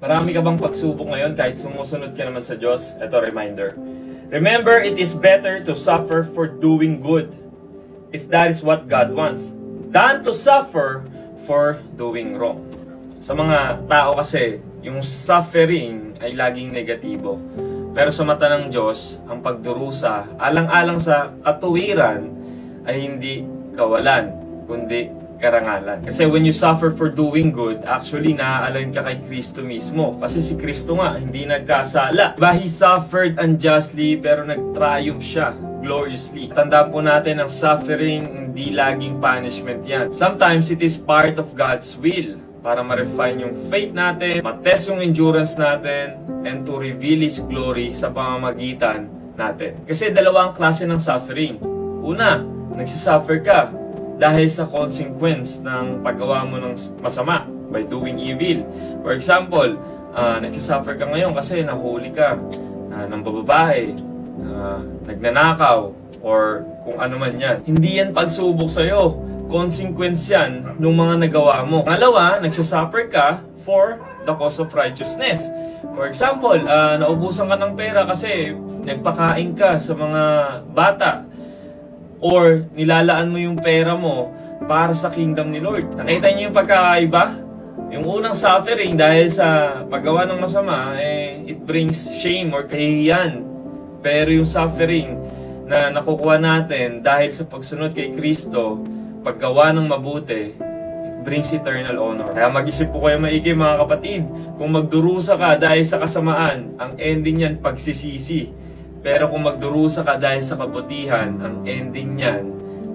Marami ka bang pagsubok ngayon kahit sumusunod ka naman sa Diyos? Ito reminder. Remember, it is better to suffer for doing good if that is what God wants than to suffer for doing wrong. Sa mga tao kasi, yung suffering ay laging negatibo. Pero sa mata ng Diyos, ang pagdurusa, alang-alang sa katuwiran, ay hindi kawalan, kundi karangalan. Kasi when you suffer for doing good, actually naaalin ka kay Kristo mismo. Kasi si Kristo nga, hindi nagkasala. Diba? He suffered unjustly, pero nag-triumph siya gloriously. Tandaan po natin ang suffering, hindi laging punishment yan. Sometimes it is part of God's will para ma-refine yung faith natin, matest yung endurance natin, and to reveal His glory sa pamamagitan natin. Kasi dalawang klase ng suffering. Una, nagsisuffer ka dahil sa consequence ng paggawa mo ng masama by doing evil. For example, uh, nagsisuffer ka ngayon kasi nahuli ka ah, ng bababae, ah, nagnanakaw, or kung ano man yan. Hindi yan pagsubok sa'yo. Consequence yan ng mga nagawa mo. Pangalawa, nagsasuffer ka for the cause of righteousness. For example, ah, naubusan ka ng pera kasi nagpakain ka sa mga bata or nilalaan mo yung pera mo para sa kingdom ni Lord. Nakita niyo yung pagkakaiba? Yung unang suffering dahil sa paggawa ng masama, eh, it brings shame or kahihiyan. Pero yung suffering na nakukuha natin dahil sa pagsunod kay Kristo, paggawa ng mabuti, it brings eternal honor. Kaya mag-isip po kayo maigi mga kapatid. Kung magdurusa ka dahil sa kasamaan, ang ending niyan pagsisisi. Pero kung magdurusa ka dahil sa kabutihan, ang ending niyan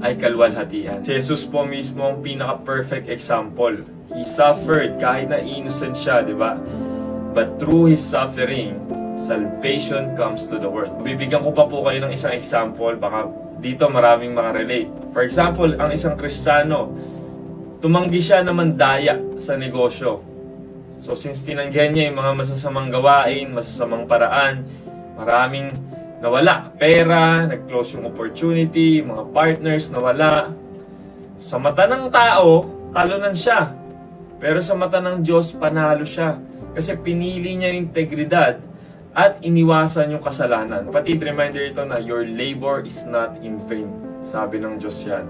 ay kalwalhatian. Si Jesus po mismo ang pinaka-perfect example. He suffered kahit na innocent siya, di ba? But through His suffering, salvation comes to the world. Bibigyan ko pa po kayo ng isang example, baka dito maraming makarelate. For example, ang isang Kristiyano, tumanggi siya na mandaya sa negosyo. So since tinanggihan niya yung mga masasamang gawain, masasamang paraan, maraming nawala. Pera, nag-close yung opportunity, mga partners nawala. Sa mata ng tao, talunan siya. Pero sa mata ng Diyos, panalo siya. Kasi pinili niya yung integridad at iniwasan yung kasalanan. Pati reminder ito na your labor is not in vain. Sabi ng Diyos yan.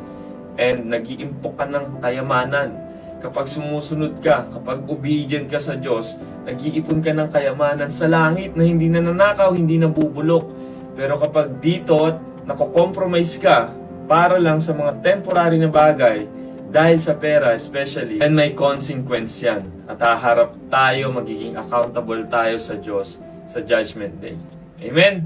And nag-iimpok ka ng kayamanan. Kapag sumusunod ka, kapag obedient ka sa Diyos, nag-iipon ka ng kayamanan sa langit na hindi nananakaw, hindi nabubulok. Pero kapag dito, nako-compromise ka para lang sa mga temporary na bagay, dahil sa pera especially, and may consequence yan. At haharap tayo, magiging accountable tayo sa Diyos sa Judgment Day. Amen?